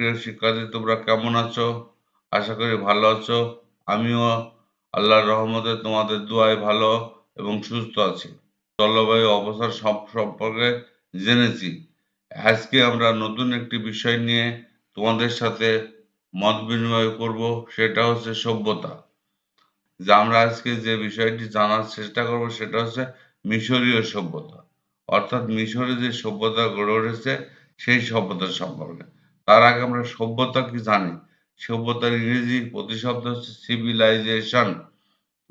প্রিয় শিক্ষার্থী, তোমরা কেমন আছো? আশা করি ভালো আছো। আমিও আল্লাহর রহমতে তোমাদের দোয়ায় ভালো এবং সুস্থ আছি। জলবায়ু অবস্থার সব সম্পর্কে জেনেছি। আজকে আমরা নতুন একটি বিষয় নিয়ে তোমাদের সাথে মত বিনিময় করব, সেটা হচ্ছে সভ্যতা। যে আমরা আজকে যে বিষয়টি জানার চেষ্টা করব, সেটা হচ্ছে মিশরীয় সভ্যতা। অর্থাৎ মিশরে যে সভ্যতা গড়ে উঠেছে, সেই সভ্যতা সম্পর্কে। তার আগে আমরা সভ্যতা কি জানি? সভ্যতার ইংরেজি প্রতিশব্দ হচ্ছে সিভিলাইজেশন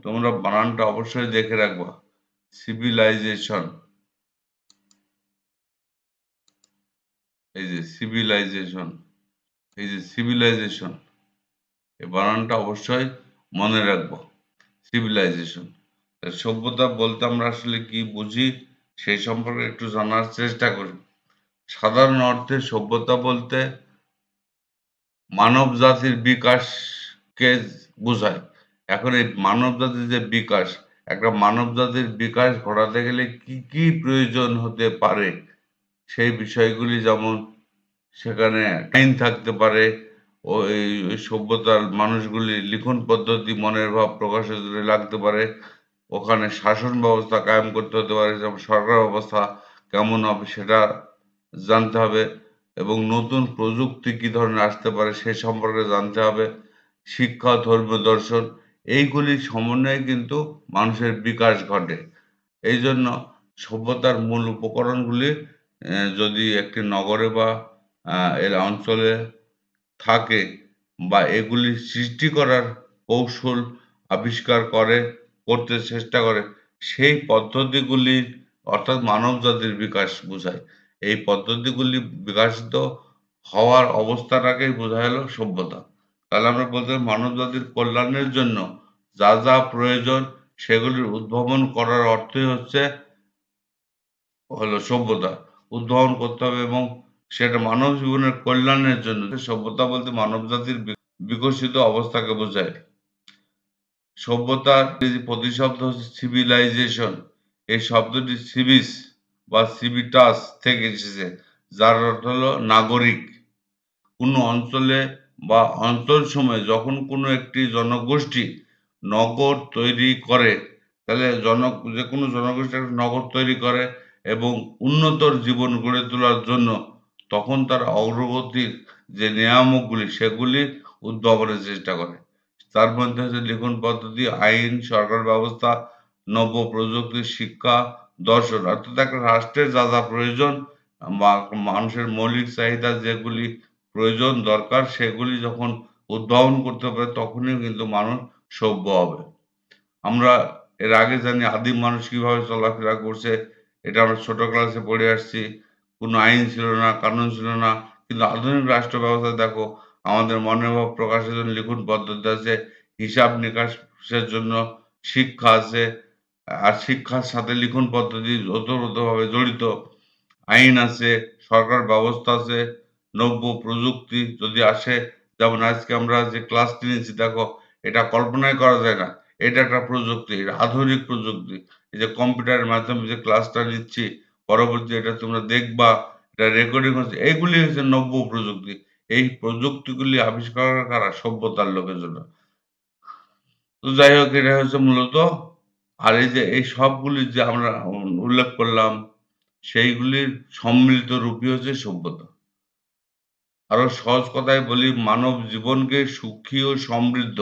তোমরা বানানটা অবশ্যই দেখে রাখবা। সিভিলাইজেশন এই যে সিভিলাইজেশন এই যে সিভিলাইজেশন এই বানানটা অবশ্যই মনে রাখব। সিভিলাইজেশন সভ্যতা বলতে আমরা আসলে কি বুঝি, সেই সম্পর্কে একটু জানার চেষ্টা করি। সাধারণ অর্থে সভ্যতা বলতে মানব জাতির বিকাশকে বোঝায়। এখন এই মানব জাতির যে বিকাশ, একটা মানব জাতির বিকাশ ঘটাতে গেলে কি কি প্রয়োজন হতে পারে? সেই বিষয়গুলি যেমন সেখানে আইন থাকতে পারে, ও এই সভ্যতার মানুষগুলি লিখন পদ্ধতি মনের ভাব প্রকাশের জন্য লাগতে পারে, ওখানে শাসন ব্যবস্থা কায়েম করতে হতে পারে, যেমন সরকার ব্যবস্থা কেমন হবে সেটা জানতে হবে। এবং নতুন প্রযুক্তি কী ধরনের আসতে পারে সে সম্পর্কে জানতে হবে। শিক্ষা, ধর্মীয় দর্শন, এইগুলি সমন্বয়ে কিন্তু মানুষের বিকাশ ঘটে। এই জন্য সভ্যতার মূল উপকরণগুলি যদি একটি নগরে বা এর অঞ্চলে থাকে বা এগুলি সৃষ্টি করার কৌশল আবিষ্কার করে, করতে চেষ্টা করে, সেই পদ্ধতিগুলি অর্থাৎ মানব জাতির বিকাশ বোঝায়। এই পদ্ধতিগুলি বিকাশিত হওয়ার অবস্থাটাকেই বোঝা গেল সভ্যতা। তাহলে আমরা বলতে মানব জাতির কল্যাণের জন্য যা যা প্রয়োজন সেগুলির উদ্ভাবন করার অর্থই হচ্ছে হলো সভ্যতা। উদ্ভাবন করতে হবে এবং সেটা মানব জীবনের কল্যাণের জন্য। সভ্যতা বলতে মানব জাতির বিকশিত অবস্থাকে বোঝায়। সভ্যতার প্রতিশব্দ হচ্ছে সিভিলাইজেশন এই শব্দটি সিভিস বা সিভিটাস থেকে এসেছে, যার অর্থ হলো নাগরিক। কোনো অঞ্চলে বা অঞ্চল সময়ে যখন কোনো একটি জনগোষ্ঠী নগর তৈরি করে, তাহলে জন, যে কোনো জনগোষ্ঠী একটা নগর তৈরি করে এবং উন্নতর জীবন গড়ে তোলার জন্য তখন তার অগ্রগতির যে নিয়ামকগুলি, সেগুলি উদ্ভাবনের চেষ্টা করে। তার মধ্যে হচ্ছে লিখন পদ্ধতি, আইন, সরকার ব্যবস্থা নব্য প্রযুক্তি শিক্ষা দর্শন। অর্থাৎ একটা রাষ্ট্রের যা যা প্রয়োজন মানুষের মৌলিক চাহিদা যেগুলি প্রয়োজন, দরকার, সেগুলি যখন উদ্ভাবন করতে পারে তখনই কিন্তু মানুষ সভ্য হবে। আমরা এর আগে জানি আদিম মানুষ কীভাবে চলাফেরা করছে, এটা আমরা ছোট ক্লাসে পড়ে আসছি। কোনো আইন ছিল না, কানুন ছিল না, কিন্তু আধুনিক রাষ্ট্র ব্যবস্থা দেখো, আমাদের মনের ভাব প্রকাশের জন্য লিখন পদ্ধতি আছে, হিসাব নিকাশের জন্য শিক্ষা আছে আর শিক্ষার সাথে লিখন পদ্ধতি ওতপ্রোতভাবে জড়িত। আইন আছে, সরকার ব্যবস্থা আছে, নব্য প্রযুক্তি যদি আসে, যেমন আজকে আমরা যে ক্লাস নিয়েছি দেখো, এটা কল্পনাই করা যায় না। এটা একটা প্রযুক্তি আধুনিক প্রযুক্তি। এই যে কম্পিউটারের মাধ্যমে যে ক্লাসটা নিচ্ছি, পরবর্তী এটা তোমরা দেখবা, এটা রেকর্ডিং হচ্ছে এইগুলি হচ্ছে নব্য প্রযুক্তি। এই প্রযুক্তিগুলি আবিষ্কার করা সভ্যতার লোকের জন্য। তো যাই হোক, এটা হচ্ছে মূলত আর এই যে, এই সবগুলি যে আমরা উল্লেখ করলাম, সেইগুলির সম্মিলিত রূপই হচ্ছে সভ্যতা। আরও সহজ কথায় বলি, মানব জীবনকে সুখী ও সমৃদ্ধ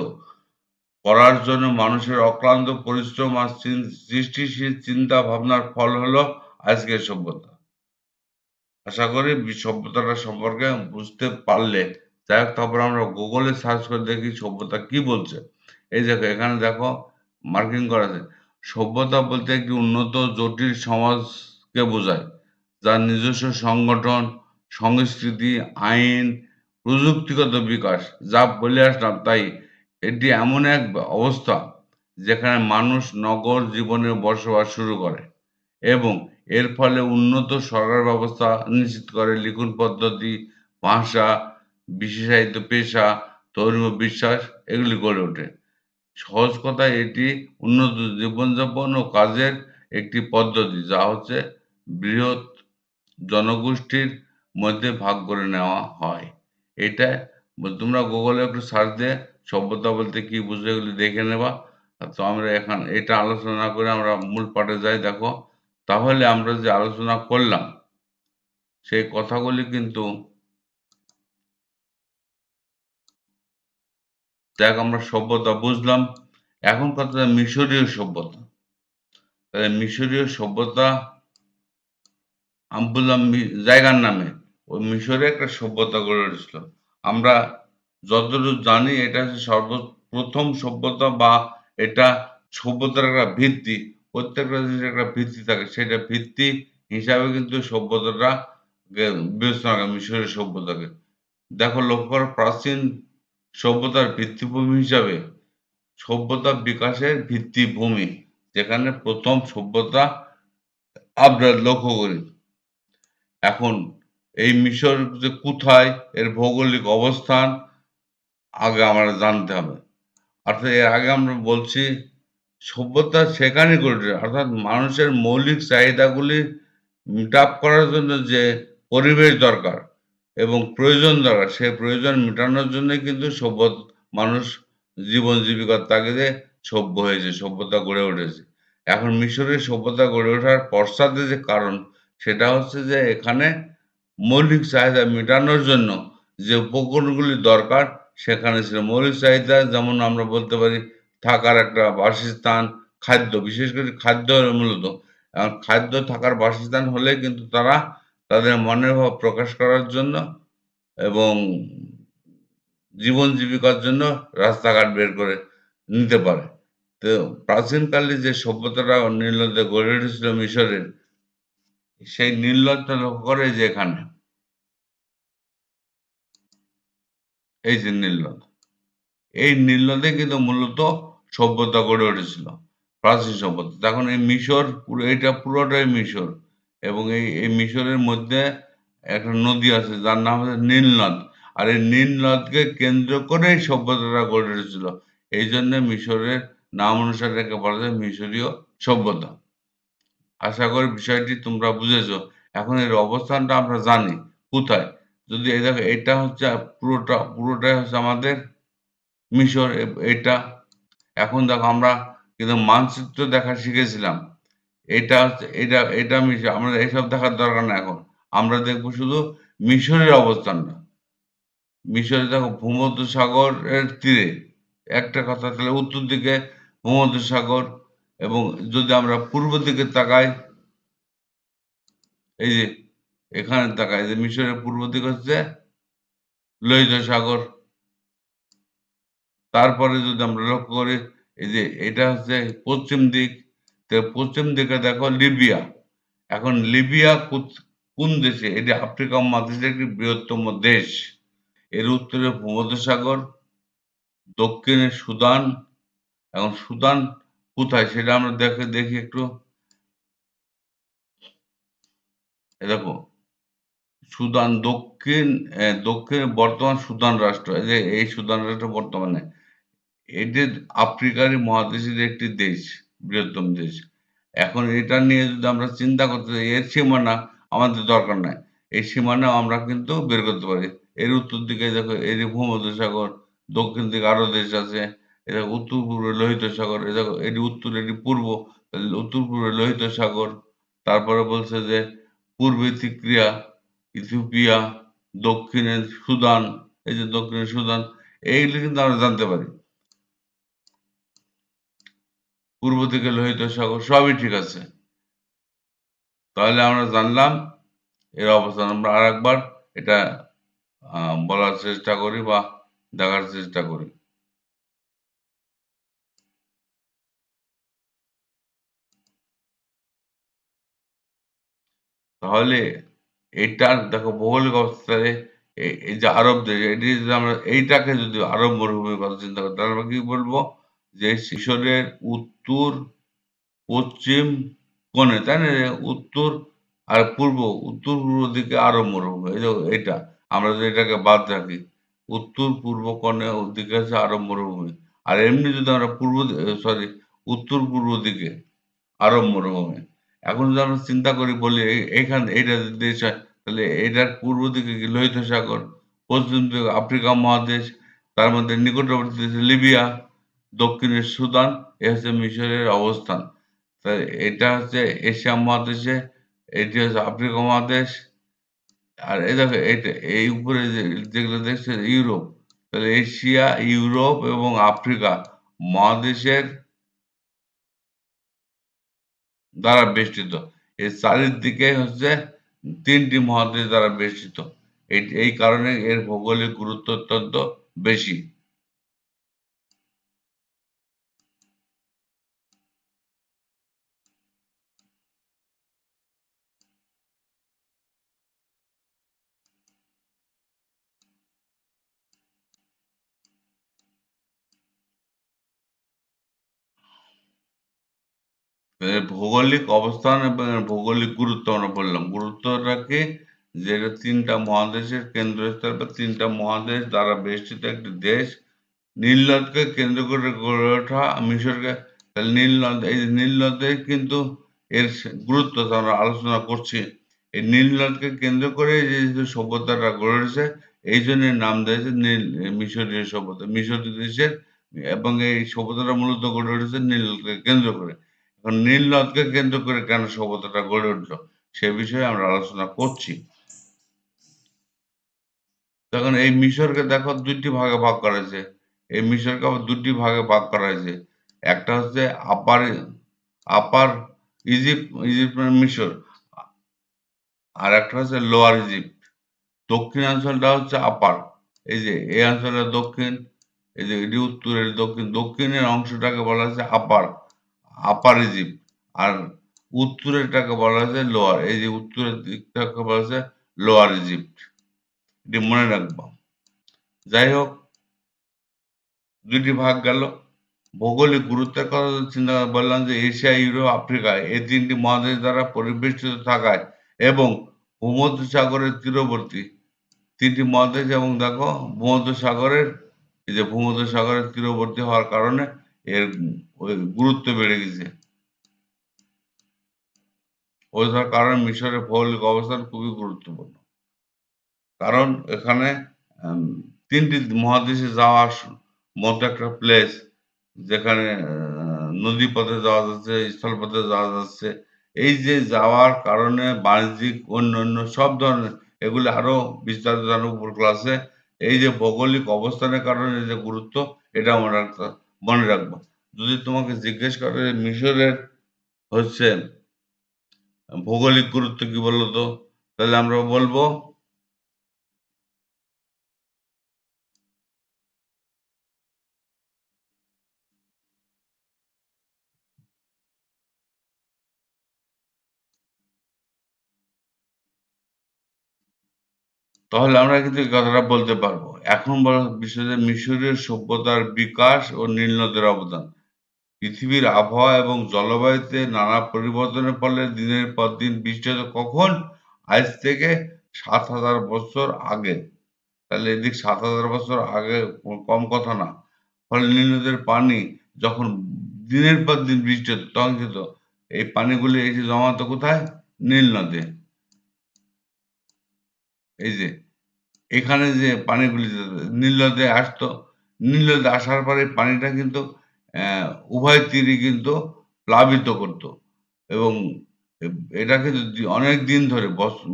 করার জন্য মানুষের অক্লান্ত পরিশ্রম আর সৃষ্টিশীল চিন্তা ভাবনার ফল হলো আজকের সভ্যতা। আশা করি সভ্যতাটা সম্পর্কে বুঝতে পারলে। যাই হোক, তারপর আমরা গুগলে সার্চ করে দেখি সভ্যতা কি বলছে। এই দেখো, এখানে দেখো মার্কিং করা আছে। সভ্যতা বলতে একটি উন্নত, জটিল সমাজকে বোঝায়, যার নিজস্ব সংগঠন, সংস্কৃতি, আইন, প্রযুক্তিগত বিকাশ, যা বলে আসলাম। তাই এটি এমন এক অবস্থা যেখানে মানুষ নগর জীবনে বসবাস শুরু করে এবং এর ফলে উন্নত সরকার ব্যবস্থা নিশ্চিত করে। লিখন পদ্ধতি, ভাষা, বিশেষায়িত পেশা, ধর্মীয় বিশ্বাস, এগুলি গড়ে ওঠে। সহজ কথায় এটি উন্নত জীবনযাপন ও কাজের একটি পদ্ধতি, যা হচ্ছে বৃহৎ জনগোষ্ঠীর মধ্যে ভাগ করে নেওয়া হয়। এটা তোমরা গুগলে একটু সার্চ দিয়ে সভ্যতা বলতে কি বুঝে এগুলি দেখে নেবা। তো আমরা এখন এটা আলোচনা করে আমরা মূল পাঠে যাই, দেখো। তাহলে আমরা যে আলোচনা করলাম, সেই কথাগুলি কিন্তু দেখ, আমরা সভ্যতা বুঝলাম। এখন কথা মিশরীয় সভ্যতা। তাহলে মিশরীয় সভ্যতা আমি বললাম জায়গার নামে। ওই মিশরে একটা সভ্যতা গড়ে উঠেছিল। আমরা যতটুকু জানি, এটা হচ্ছে সর্বপ্রথম সভ্যতা বা এটা সভ্যতার একটা ভিত্তি। প্রত্যেকটা জিনিসের একটা ভিত্তি থাকে। সেটা ভিত্তি হিসাবে কিন্তু সভ্যতাটা বিবেচনা করে মিশরের সভ্যতাকে। দেখো, লক্ষ্য করো, প্রাচীন সভ্যতার ভিত্তিভূমি হিসাবে সভ্যতা বিকাশের ভিত্তিভূমি, যেখানে প্রথম সভ্যতা আমরা লক্ষ্য করি এখন এই মিশর যে কোথায়, এর ভৌগোলিক অবস্থান আগে আমরা জানতে হবে। অর্থাৎ এর আগে আমরা বলছি, সভ্যতা সেখানে গড়ে অর্থাৎ মানুষের মৌলিক চাহিদাগুলি মিট করার জন্য যে পরিবেশ দরকার এবং প্রয়োজন দ্বারা, সে প্রয়োজন মেটানোর জন্য কিন্তু সভ্য মানুষ জীবন জীবিকার তাগিদে সভ্য হয়েছে, সভ্যতা গড়ে উঠেছে। এখন মিশরের সভ্যতা গড়ে ওঠার পশ্চাতে যে কারণ, সেটা হচ্ছে যে এখানে মৌলিক চাহিদা মেটানোর জন্য যে উপকরণগুলি দরকার, সেখানে ছিল মৌলিক চাহিদা। যেমন আমরা বলতে পারি, থাকার একটা বাসস্থান, খাদ্য। বিশেষ করে খাদ্য মূলত। খাদ্য থাকার বাসস্থান হলে কিন্তু তারা তাদের মনের ভাব প্রকাশ করার জন্য এবং জীবন জীবিকার জন্য রাস্তাঘাট বের করে নিতে পারে। তো প্রাচীনকালে যে সভ্যতাটা নীলনদে গড়ে উঠেছিল মিশরের, সেই নীলনদটা লক্ষ্য করে যে এখানে। এই যে নীলনদ এই নীলনদে কিন্তু মূলত সভ্যতা গড়ে উঠেছিল, প্রাচীন সভ্যতা। তখন এই মিশর পুরো এটা পুরোটাই মিশর। এবং এই এই মিশরের মধ্যে একটা নদী আছে, যার নাম হচ্ছে নীলনদ। আর এই নীলনদকে কেন্দ্র করে সভ্যতাটা গড়ে উঠেছিল। এই জন্য মিশরের নাম অনুসারে একে বলা যায় মিশরীয় সভ্যতা। আশা করি বিষয়টি তোমরা বুঝেছ। এখন এর অবস্থানটা আমরা জানি। কোথায়? যদি এই দেখো, এটা হচ্ছে পুরোটা, পুরোটাই হচ্ছে আমাদের মিশর এটা। এখন দেখো আমরা কিন্তু মানচিত্র দেখা শিখেছিলাম। এটা এটা এটা মিশর আমরা এসব দেখার দরকার না এখন। আমরা দেখব শুধু মিশরের অবস্থানটা। মিশরে দেখো, ভূমধ্য সাগরের তীরে। একটা কথা তাহলে উত্তর দিকে, ভূমধ্য সাগর, এবং যদি আমরা পূর্ব দিকে তাকাই, এই যে এখানে তাকাই, যে মিশরের পূর্ব দিক হচ্ছে লোহিত সাগর। তারপরে যদি আমরা লক্ষ্য করি, এই যে এটা হচ্ছে পশ্চিম দিক পশ্চিম দিকে দেখো লিবিয়া। এখন লিবিয়া কোন দেশে? এটি আফ্রিকা মহাদেশের একটি বৃহত্তম দেশ? এর উত্তরে ভূমধ্যসাগর, দক্ষিণে সুদান। এখন সুদান কোথায়? সেটা আমরা দেখে, দেখি একটু। দেখো, সুদান দক্ষিণ দক্ষিণ বর্তমান সুদান রাষ্ট্র। এই সুদান রাষ্ট্র বর্তমানে এটি আফ্রিকার মহাদেশের একটি দেশ। বৃহত্তম দেশ। এখন এটা নিয়ে যদি আমরা চিন্তা করতে চাই এর সীমানা আমাদের দরকার নাই। এই সীমানা আমরা কিন্তু বের করতে পারি। এর উত্তর দিকে দেখো এর ভূমধ্যসাগর, দক্ষিণ দিকে আরও দেশ আছে। এটা উত্তর পূর্বে লোহিত সাগর দেখো, এটি উত্তর, এটি পূর্ব। উত্তর পূর্বে লোহিত সাগর তারপরে বলছে যে পূর্বে তিক্রিয়া, ইথিওপিয়া, দক্ষিণে সুদান, এই যে দক্ষিণে সুদান, এইগুলি কিন্তু আমরা জানতে পারি। পূর্ব থেকে লোহিত সাগর, সবই ঠিক আছে। তাহলে আমরা জানলাম এর অবস্থান। আমরা আর একবার এটা বলার চেষ্টা করি বা দেখার চেষ্টা করি। তাহলে এটা দেখো, ভৌগোলিক অবস্থায় এই যে আরব দেশ এটি যদি আমরা, এইটাকে যদি আরব মরুভূমির কথা চিন্তা করি, তাহলে আমরা কি বলব? যে শিশরের উত্তর পশ্চিম কোণে, তাই না? উত্তর আর পূর্ব, উত্তর পূর্ব দিকে আরব মরুভূমি। এই যে এটা, আমরা যদি এটাকে বাদ রাখি, উত্তর পূর্ব কোণে দিকে আছে আরও মরুভূমি। আর এমনি যদি আমরা পূর্ব সরি উত্তর পূর্ব দিকে আরও মরুভূমি। এখন যদি আমরা চিন্তা করি, বলি এইখান এইটা দেশ হয়, তাহলে এটার পূর্ব দিকে লোহিত সাগর, পশ্চিম দিকে আফ্রিকা মহাদেশ, তার মধ্যে নিকটবর্তী দেশ লিবিয়া দক্ষিণের সুদান, এ হচ্ছে মিশরের অবস্থান। তাই এটা হচ্ছে এশিয়া মহাদেশে, এটি হচ্ছে আফ্রিকা মহাদেশ, আর এই দেখো এটা এই উপরে যেগুলো দেখছে, ইউরোপ। তাহলে এশিয়া, ইউরোপ এবং আফ্রিকা মহাদেশের দ্বারা বেষ্টিত। এর চারিদিকে হচ্ছে তিনটি মহাদেশ দ্বারা বেষ্টিত। এই এই কারণে এর ভৌগোলিক গুরুত্ব অত্যন্ত বেশি। ভৌগোলিক অবস্থান এবং ভৌগোলিক গুরুত্ব আমরা বললাম। গুরুত্বটা কি যে তিনটা মহাদেশের কেন্দ্রস্থল বা তিনটা মহাদেশ দ্বারা বেষ্টিত একটি দেশ, নীল নদকে কেন্দ্র করে গড়ে ওঠা মিশরকে, তাহলে নীল নদ, এই যে নীল নদে কিন্তু এর গুরুত্ব আমরা আলোচনা করছি। এই নীল নদকে কেন্দ্র করে যে সভ্যতাটা গড়ে উঠেছে, এই জন্য নাম দিয়েছে নীল, মিশরীয় সভ্যতা, মিশরীয় দেশের এবং এই সভ্যতাটা মূলত গড়ে উঠেছে নীল নদকে কেন্দ্র করে। নীল নদকে কেন্দ্র করে কেন সভ্যতাটা গড়ে উঠল, সে বিষয়ে আমরা আলোচনা করছি। তখন এই মিশরকে দেখো দুইটি ভাগে ভাগ করা হয়েছে। এই মিশরকে আবার দুটি ভাগে ভাগ করা হয়েছে। একটা হচ্ছে আপার আপার ইজিপ্ট ইজিপ্টের মিশর। আর একটা হচ্ছে লোয়ার ইজিপ্ট। দক্ষিণাঞ্চলটা হচ্ছে আপার। এই যে, এই অঞ্চলের দক্ষিণ, এই যে এটি উত্তরের দক্ষিণ, দক্ষিণের অংশটাকে বলা হচ্ছে আপার। আপার ইজিপ্ট আর উত্তরেরটাকে বলা হচ্ছে লোয়ার এই যে উত্তরের দিকটাকে বলা হয়েছে লোয়ার ইজিপ্ট এটি মনে রাখব। যাই হোক দুটি ভাগ গেল। ভৌগোলিক গুরুত্বের কথা চিন্তা বললাম যে এশিয়া, ইউরোপ, আফ্রিকা, এই তিনটি মহাদেশ দ্বারা পরিবেষ্টিত থাকায় এবং ভূমধ্য সাগরের তীরবর্তী তিনটি মহাদেশ এবং দেখো ভূমধ্য সাগরের এই যে ভূমধ্য সাগরের তীরবর্তী হওয়ার কারণে এর গুরুত্ব বেড়ে গেছে। ওই কারণে মিশরের ভৌগোলিক অবস্থান খুবই গুরুত্বপূর্ণ। কারণ এখানে তিনটি মহাদেশে যাওয়ার মতো একটা প্লেস যেখানে নদী পথে যাওয়া যাচ্ছে, স্থলপথে যাওয়া যাচ্ছে। এই যে যাওয়ার কারণে বাণিজ্যিক অন্য অন্য সব ধরনের, এগুলি আরও বিস্তারিত জানার উপর ক্লাসে এই যে ভৌগোলিক অবস্থানের কারণে যে গুরুত্ব, এটা মনে রাখতে মনে রাখব। যদি তোমাকে জিজ্ঞেস করে মিশরের হচ্ছে ভৌগোলিক গুরুত্ব কি বলতো, তাহলে আমরা বলব তাহলে আমরা কিন্তু এই কথাটা বলতে পারব। এখন বলা বিষয় মিশরীয় সভ্যতার বিকাশ ও নীল নদের অবদান। পৃথিবীর আবহাওয়া এবং জলবায়ুতে নানা পরিবর্তনের ফলে দিনের পর দিন হতো কখন? আজ থেকে সাত হাজার বছর আগে। তাহলে এদিক সাত হাজার বছর আগে কম কথা না। ফলে নীলনদের পানি যখন দিনের পর দিন বৃষ্টি হতো, তখন কিন্তু এই পানিগুলি এসে জমাতো কোথায়? নীল নদে। এই যে, এখানে যে পানিগুলি নীল নদে আসতো নীলদে আসার পরে পানিটা কিন্তু উভয় তীরই কিন্তু প্লাবিত করত। এবং এটা কিন্তু অনেক দিন ধরে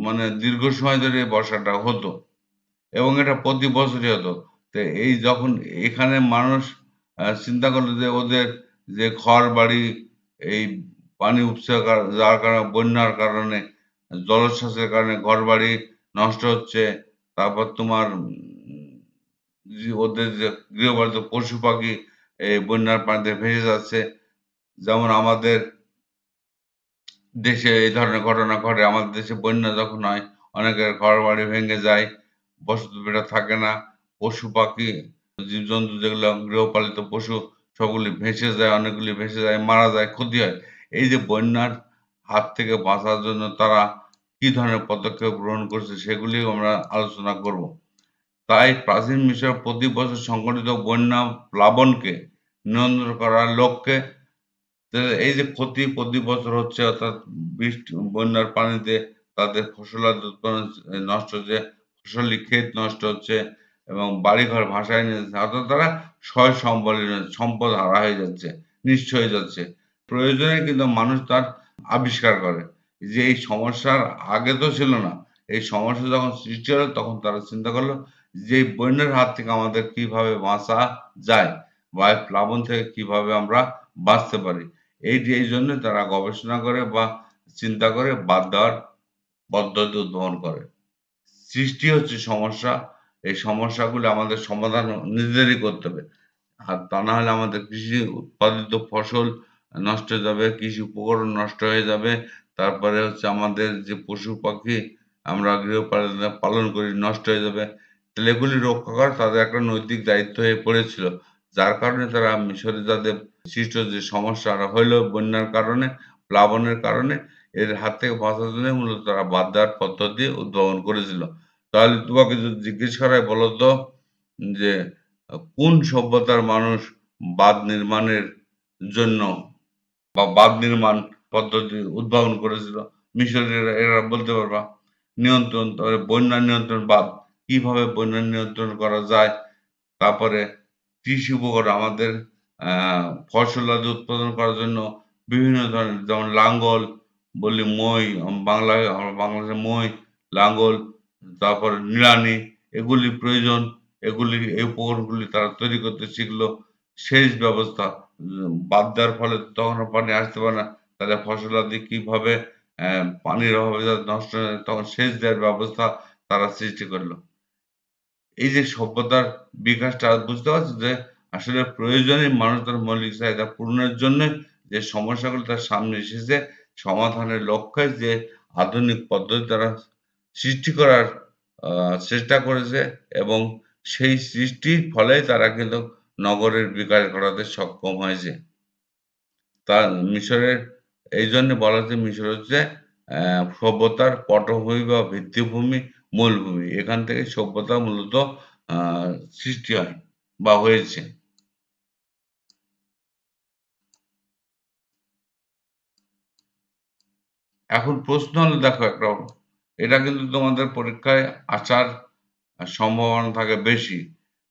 মানে দীর্ঘ সময় ধরে বর্ষাটা হতো। এবং এটা প্রতি বছরই হতো। তো এই যখন এখানে মানুষ চিন্তা করল যে ওদের যে ঘর বাড়ি, এই পানি উপচে যাওয়ার কারণে, বন্যার কারণে, জলোচ্ছ্বাসের কারণে ঘর বাড়ি নষ্ট হচ্ছে, তারপর তোমার ওদের যে গৃহপালিত পশু পাখি, এই বন্যার পানিতে ভেসে যাচ্ছে। যেমন আমাদের দেশে এই ধরনের ঘটনা ঘটে, আমাদের দেশে বন্যা যখন হয়, অনেকের ঘর বাড়ি ভেঙে যায়, বসত বেটা থাকে না, পশু পাখি, জীবজন্তু যেগুলো গৃহপালিত পশু, সবগুলি ভেসে যায়, অনেকগুলি ভেসে যায়, মারা যায়, ক্ষতি হয়। এই যে বন্যার হাত থেকে বাঁচার জন্য তারা কি ধরনের পদক্ষেপ গ্রহণ করছে সেগুলিও আমরা আলোচনা করব। তাই প্রাচীন মিশর প্রতি বছর সংঘটিত বন্যা প্লাবনকে নিয়ন্ত্রণ করার লক্ষ্যে এই যে ক্ষতি প্রতি বছর হচ্ছে অর্থাৎ বৃষ্টি বন্যার পানিতে তাদের ফসলাদি উৎপাদন নষ্ট হচ্ছে, ফসলি ক্ষেত নষ্ট হচ্ছে এবং বাড়িঘর ভাসায় নিয়ে যাচ্ছে। অর্থাৎ তারা সয় সম্বল সম্পদ হারা হয়ে যাচ্ছে নিশ্চয় হয়ে যাচ্ছে। প্রয়োজনে কিন্তু মানুষ তার আবিষ্কার করে। যে এই সমস্যার আগে তো ছিল না, এই সমস্যা যখন সৃষ্টি হলো তখন তারা চিন্তা করল যে বন্যার হাত থেকে আমাদের কীভাবে বাঁচা যায় বা প্লাবন থেকে কীভাবে আমরা বাঁচতে পারি। এই এই জন্য তারা গবেষণা করে বা চিন্তা করে বাদ দেওয়ার পদ্ধতি উদ্ভাবন করে। সৃষ্টি হচ্ছে সমস্যা, এই সমস্যাগুলো আমাদের সমাধান নিজেদেরই করতে হবে। আর তা না হলে আমাদের কৃষি উৎপাদিত ফসল নষ্ট হয়ে যাবে, কৃষি উপকরণ নষ্ট হয়ে যাবে তারপরে হচ্ছে আমাদের যে পশু পাখি আমরা গৃহপালিত পালন করি, নষ্ট হয়ে যাবে, তাহলে এগুলি রক্ষা করা তাদের একটা নৈতিক দায়িত্ব হয়ে পড়েছিল। যার কারণে তারা মিশরে যাদের সৃষ্ট যে সমস্যা হইল বন্যার কারণে, প্লাবনের কারণে, এর হাত থেকে বাঁচার জন্য মূলত তারা বাদ দেওয়ার পদ্ধতি উদ্ভাবন করেছিল। তাহলে তোমাকে যদি জিজ্ঞেস করায় বলো তো, যে কোন সভ্যতার মানুষ বাঁধ নির্মাণের জন্য বা বাঁধ নির্মাণ পদ্ধতি উদ্ভাবন করেছিল। মিশরের এরা বলতে পারবা, নিয়ন্ত্রণ বন্যা নিয়ন্ত্রণ বাঁধ কীভাবে বন্যা নিয়ন্ত্রণ করা যায়, তারপরে কৃষি উপকরণ আমাদের ফসল আদি উৎপাদন করার জন্য বিভিন্ন ধরনের, যেমন লাঙ্গল বলি মই বাংলায় আমরা বাংলাদেশে মই, লাঙ্গল, তারপরে নিড়ানি, এগুলি প্রয়োজন, এগুলি, এই উপকরণগুলি তারা তৈরি করতে শিখলো। সেচ ব্যবস্থা বাদ দেওয়ার ফলে তখন পানি আসতে পারে না। তাহলে ফসলাদি কীভাবে পানির অভাবে নষ্ট তখন সেচ দেওয়ার ব্যবস্থা তারা সৃষ্টি করল। এই যে সভ্যতার বিকাশটা বুঝতে পারছ যে আসলে প্রয়োজনে মানুষ তার মৌলিক চাহিদা পূরণের জন্য যে সমস্যাগুলো তার সামনে এসেছে, সমাধানের লক্ষ্যে যে আধুনিক পদ্ধতি তারা সৃষ্টি করার চেষ্টা করেছে এবং সেই সৃষ্টির ফলে তারা কিন্তু নগরের বিকাশ ঘটাতে সক্ষম হয়েছে। তার মিশরের এই জন্য বলা হচ্ছে মিশর হচ্ছে সভ্যতার পটভূমি বা ভিত্তিভূমি, মূলভূমি। এখান থেকে সভ্যতা মূলত সৃষ্টি হয় বা হয়েছে। এখন প্রশ্ন হলো, দেখো একটা এটা কিন্তু তোমাদের পরীক্ষায় আসার সম্ভাবনা থাকে বেশি।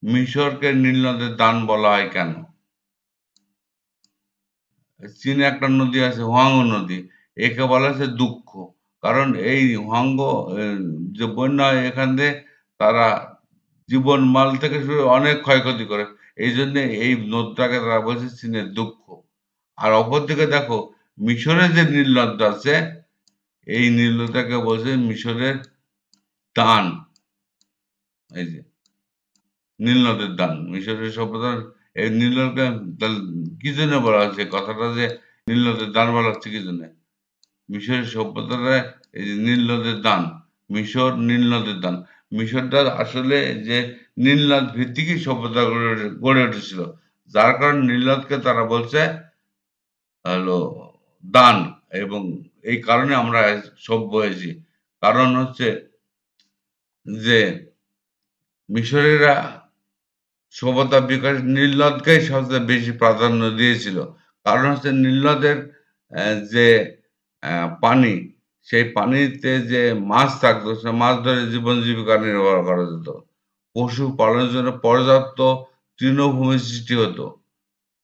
মিশরকে নীলনদের দান বলা হয় কেন? চীনে একটা নদী আছে হুয়াংও নদী। একে বলা হচ্ছে দুঃখ। কারণ এই হুয়াঙ্গ যে বন্যা হয় এখান দিয়ে তারা জীবন মাল থেকে শুরু অনেক ক্ষয়ক্ষতি করে। এই জন্য এই নদটাকে তারা বলছে চীনের দুঃখ। আর অপরদিকে দেখো, মিশরের যে নীল নদটা আছে, এই নীল নদটাকে বলছে মিশরের দান। এই যে, নীল নদের দান। মিশরের সভ্যতার এই নীল নদকে কি জন্য বলা হচ্ছে কথাটা যে নীল নদের দান বলা হচ্ছে কি জন্য? মিশরের সভ্যতাটা এই যে নীল নদের দান, মিশর নীল নদের দান। মিশরটা আসলে যে নীলনদ ভিত্তিকই সভ্যতা গড়ে গড়ে উঠেছিল। যার কারণে নীলনদকে তারা বলছে হলো দান এবং এই কারণে আমরা সভ্য হয়েছি। কারণ হচ্ছে যে মিশরেরা সভ্যতা বিকাশ নীলনদকেই সবচেয়ে বেশি প্রাধান্য দিয়েছিল। কারণ হচ্ছে নীলনদের যে পানি, সেই পানিতে যে মাছ থাকতো, সে মাছ ধরে জীবন জীবিকা নির্বাহ করা যেত। পশু পালনের জন্য পর্যাপ্ত তৃণভূমি সৃষ্টি হতো।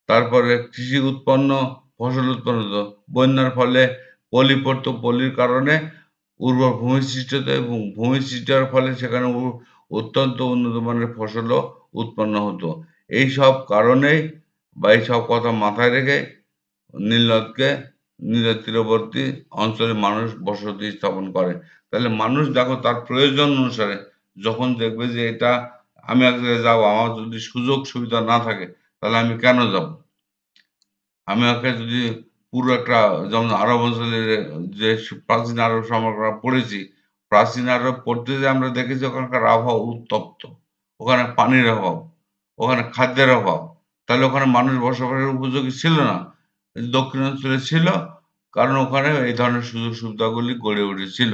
তারপরে কৃষি উৎপন্ন, ফসল উৎপন্ন হতো। বন্যার ফলে পলি পড়তো, পলির কারণে উর্বর ভূমি সৃষ্টি হতো এবং ভূমি সৃষ্টি হওয়ার ফলে সেখানে অত্যন্ত উন্নত মানের ফসলও উৎপন্ন হতো। এই সব কারণেই বা এই সব কথা মাথায় রেখে নীলনদকে নিজের তীরবর্তী অঞ্চলে মানুষ বসতি স্থাপন করে। তাহলে মানুষ দেখো তার প্রয়োজন অনুসারে যখন দেখবে যে এটা আমি এক জায়গায় যাব, আমার যদি সুযোগ সুবিধা না থাকে, তাহলে আমি কেন যাব? আমি ওকে যদি পুরো একটা যেমন আরব অঞ্চলের যে প্রাচীন আরব সম্পর্কে পড়েছি, প্রাচীন আরব পড়তে যে আমরা দেখেছি ওখানকার আবহাওয়া উত্তপ্ত। ওখানে পানির অভাব, ওখানে খাদ্যের অভাব। তাহলে ওখানে মানুষ বসবাসের উপযোগী ছিল না। দক্ষিণাঞ্চলে ছিল, কারণ ওখানে এই ধরনের সুযোগ সুবিধাগুলি গড়ে উঠেছিল।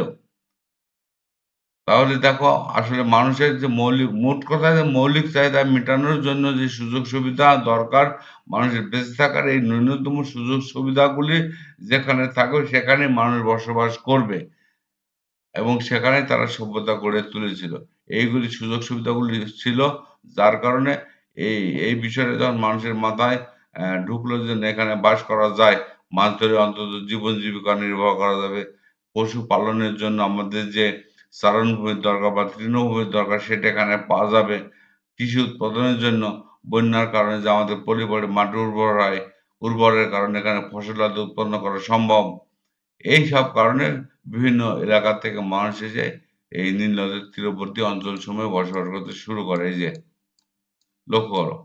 তাহলে দেখো, আসলে মানুষের যে মৌলিক, মোট কথা যে মৌলিক চাহিদা মেটানোর জন্য যে সুযোগ সুবিধা দরকার, মানুষের বেঁচে থাকার এই ন্যূনতম সুযোগ সুবিধাগুলি যেখানে থাকবে সেখানে মানুষ বসবাস করবে। এবং সেখানে তারা সভ্যতা গড়ে তুলেছিল। এইগুলি সুযোগ সুবিধাগুলি ছিল, যার কারণে এই এই বিষয়টা যখন মানুষের মাথায় ঢুকলো যে এখানে বাস করা যায়, মাছ ধরে অন্তত জীবন জীবিকা নির্বাহ করা যাবে। পশু পালনের জন্য আমাদের যে চারণভূমির দরকার বা তৃণভূমির দরকার, সেটা এখানে পাওয়া যাবে। কৃষি উৎপাদনের জন্য বন্যার কারণে যে আমাদের পরিবারে মাটি উর্বর হয়, উর্বরের কারণে এখানে ফসল উৎপন্ন করা সম্ভব। এই সব কারণে বিভিন্ন এলাকা থেকে মানুষ এসে এই নীল নদের তীরবর্তী অঞ্চল সময় বসবাস করতে শুরু করে। এই যে, লক্ষ্য করো।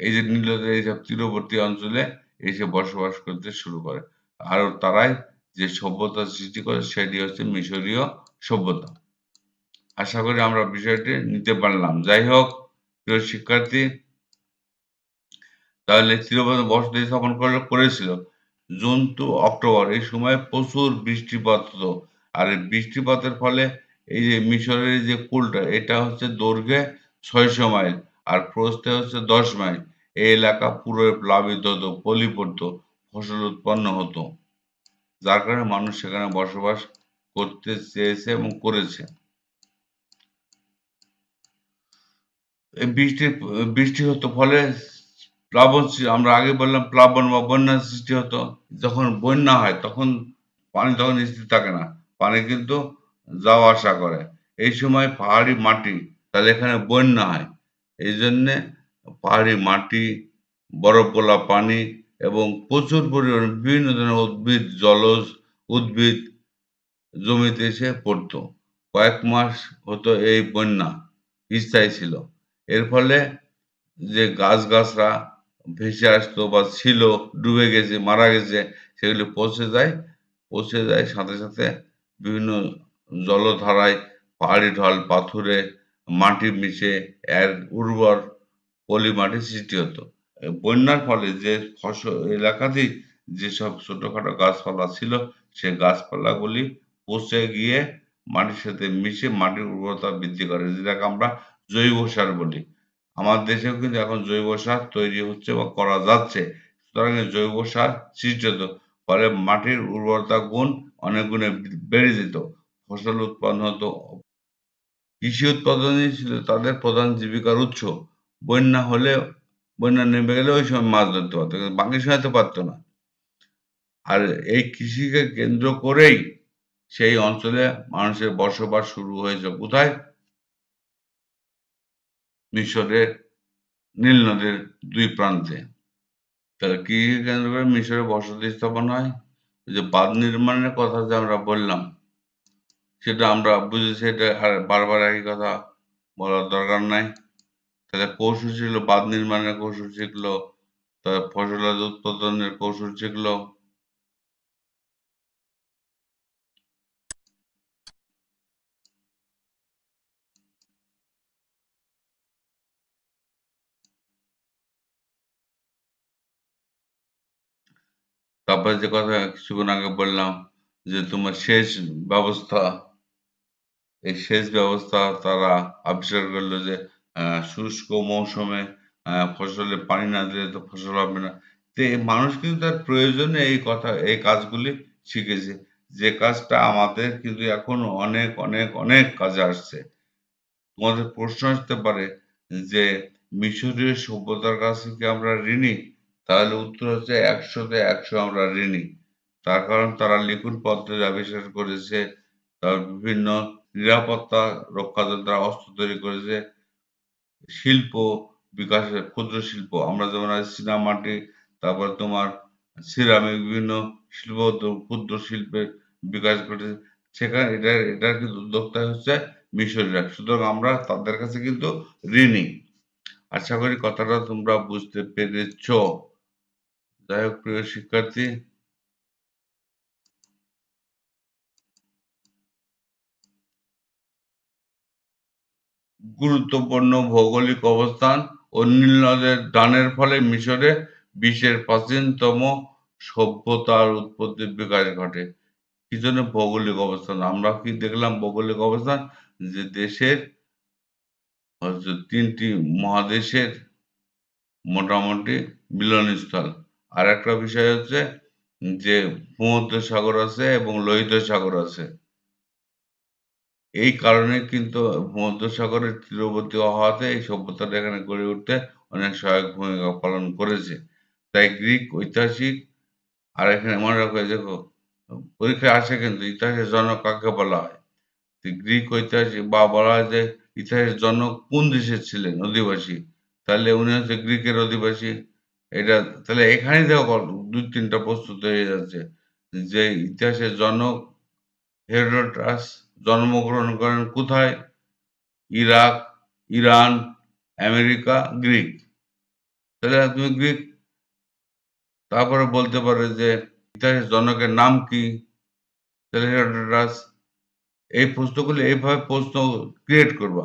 এই যে নীল নদের এইসব তীরবর্তী অঞ্চলে এসে বসবাস করতে শুরু করে। আর তারাই যে সভ্যতা সৃষ্টি করে সেটি হচ্ছে মিশরীয় সভ্যতা। আশা করি আমরা বিষয়টি নিতে পারলাম। যাই হোক, প্রিয় শিক্ষার্থী, তাহলে তীরবর্তী বসতি স্থাপন করে করেছিল। জুন টু অক্টোবর, এই সময় প্রচুর বৃষ্টিপাত হতো। আর এই বৃষ্টিপাতের ফলে এই যে মিশরের যে কুলটা, এটা হচ্ছে দৈর্ঘ্যে ছয়শো মাইল আর প্রস্থে হচ্ছে দশ মাইল। এই এলাকা পুরো প্লাবিত হতো পলি পড়তো ফসল উৎপন্ন হতো। যার কারণে মানুষ সেখানে বসবাস করতে চেয়েছে এবং করেছে। বৃষ্টি বৃষ্টি হতো ফলে প্লাবন আমরা আগে বললাম প্লাবন বা বন্যার সৃষ্টি হতো। যখন বন্যা হয়, তখন পানি তখন স্থির থাকে না। পানি কিন্তু যাওয়া আসা করে। এই সময় পাহাড়ি মাটি, তাহলে এখানে বন্যা হয়। এই জন্যে পাহাড়ি মাটি, বরফ গলা পানি এবং প্রচুর পরিমাণে বিভিন্ন ধরনের উদ্ভিদ, জলজ উদ্ভিদ জমিতে এসে পড়তো। কয়েক মাস হতো এই বন্যা, স্থায়ী ছিল। এর ফলে যে গাছগাছরা ভেসে আসতো বা ছিল, ডুবে গেছে, মারা গেছে, সেগুলি পচে যায়। পচে যায়, সাথে সাথে বিভিন্ন জলধারায় পাহাড়ি ঢল, পাথুরে, মাটি মিশে, এর উর্বর পলি মাটি সৃষ্টি হতো। বন্যার ফলে যে ফসল এলাকাতেই যেসব ছোটখাটো গাছপালা ছিল, সে গাছপালাগুলি পচে গিয়ে মাটির সাথে মিশে মাটির উর্বরতা বৃদ্ধি করে, যেটাকে আমরা জৈব সার বলি। আমার দেশেও কিন্তু এখন জৈব সার তৈরি হচ্ছে বা করা যাচ্ছে। সুতরাং জৈব সার সৃষ্টি হতো ফলে মাটির উর্বরতা গুণ অনেক গুণে বেড়ে যেত। ফসল উৎপন্ন হতো, কৃষি উৎপাদনই ছিল তাদের প্রধান জীবিকার উৎস। বন্যা হলে, বন্যা নেমে গেলে ওই সময় মাছ ধরতে পারতো, কিন্তু বাকি সময় তো পারতো না। আর এই কৃষিকে কেন্দ্র করেই সেই অঞ্চলে মানুষের বসবাস শুরু হয়েছে। কোথায়? মিশরের নীল নদের দুই প্রান্তে। তাহলে কৃষি কেন্দ্র করে মিশরে বসতি স্থাপন হয়? যে বাঁধ নির্মাণের কথা যে আমরা বললাম, সেটা আমরা বুঝেছি, এটা আর বারবার একই কথা বলার দরকার নাই। তাহলে কৌশল শিখলো, বাঁধ নির্মাণের কৌশল শিখলো, তারপর ফসলাদি উৎপাদনের কৌশল শিখলো তারপরে যে কথা কিছুক্ষণ আগে বললাম যে তোমার সেচ ব্যবস্থা, এই সেচ ব্যবস্থা তারা আবিষ্কার করল যে শুষ্ক মৌসুমে ফসলে পানি না দিলে তো ফসল হবে না। তো মানুষ কিন্তু তার প্রয়োজনে এই কথা, এই কাজগুলি শিখেছে। যে কাজটা আমাদের কিন্তু এখন অনেক অনেক অনেক কাজে আসছে। তোমাদের প্রশ্ন আসতে পারে যে মিশরীয় সভ্যতার কাছে কি আমরা ঋণী? তাহলে উত্তর হচ্ছে একশোতে একশো আমরা ঋণী। তার কারণ তারা লিকুইড পদ্ধতি আবিষ্কার করেছে, তার বিভিন্ন নিরাপত্তা রক্ষার জন্য তারা অস্ত্র তৈরি করেছে, শিল্প বিকাশের ক্ষুদ্র শিল্প। আমরা যেমন আজ চীনামাটি, তারপর তোমার সিরামিক, বিভিন্ন শিল্প, ক্ষুদ্র শিল্পের বিকাশ ঘটেছে। সেখানে এটা এটার কিন্তু উদ্যোক্তা হচ্ছে মিশরীরা সুতরাং আমরা তাদের কাছে কিন্তু ঋণী। আশা করি কথাটা তোমরা বুঝতে পেরেছ। যাই হোক, প্রিয় শিক্ষার্থী। গুরুত্বপূর্ণ ভৌগোলিক অবস্থান ও নীল নদের দানের ফলে মিশরে বিশ্বের প্রাচীনতম সভ্যতার উৎপত্তির বিকাশ ঘটে। কি জন্য ভৌগোলিক অবস্থান? আমরা কি দেখলাম ভৌগোলিক অবস্থান? যে দেশের তিনটি মহাদেশের মোটামুটি মিলনস্থল। আর একটা বিষয় হচ্ছে যে ভূমধ্য সাগর আছে এবং লোহিত সাগর আছে। এই কারণে কিন্তু ভূমধ্য সাগরের তীরবর্তী হওয়াতে এই সভ্যতাটা এখানে গড়ে উঠতে অনেক সহায়ক ভূমিকা পালন করেছে। তাই গ্রিক ঐতিহাসিক আর এখানে মনে রাখবে দেখো, পরীক্ষায় আসে কিন্তু ইতিহাসের জনক কাকে বলা হয়? গ্রিক ঐতিহাসিক বা বলা হয় যে ইতিহাসের জনক কোন দেশের ছিলেন অধিবাসী? তাহলে উনি হচ্ছে গ্রিকের অধিবাসী। এটা তাহলে এখানে দেখো দুই তিনটা প্রস্তুত হয়ে যাচ্ছে যে ইতিহাসের জনক হেরোডোটাস জন্মগ্রহণ করেন কোথায়? Iraq, Iran, America, Greek. তাহলে তুমি গ্রিক তারপরে বলতে পারো যে ইতিহাসের জনকের নাম কি? তাহলে হেরোডোটাস। এই প্রশ্নগুলো এইভাবে প্রশ্ন ক্রিয়েট করবা।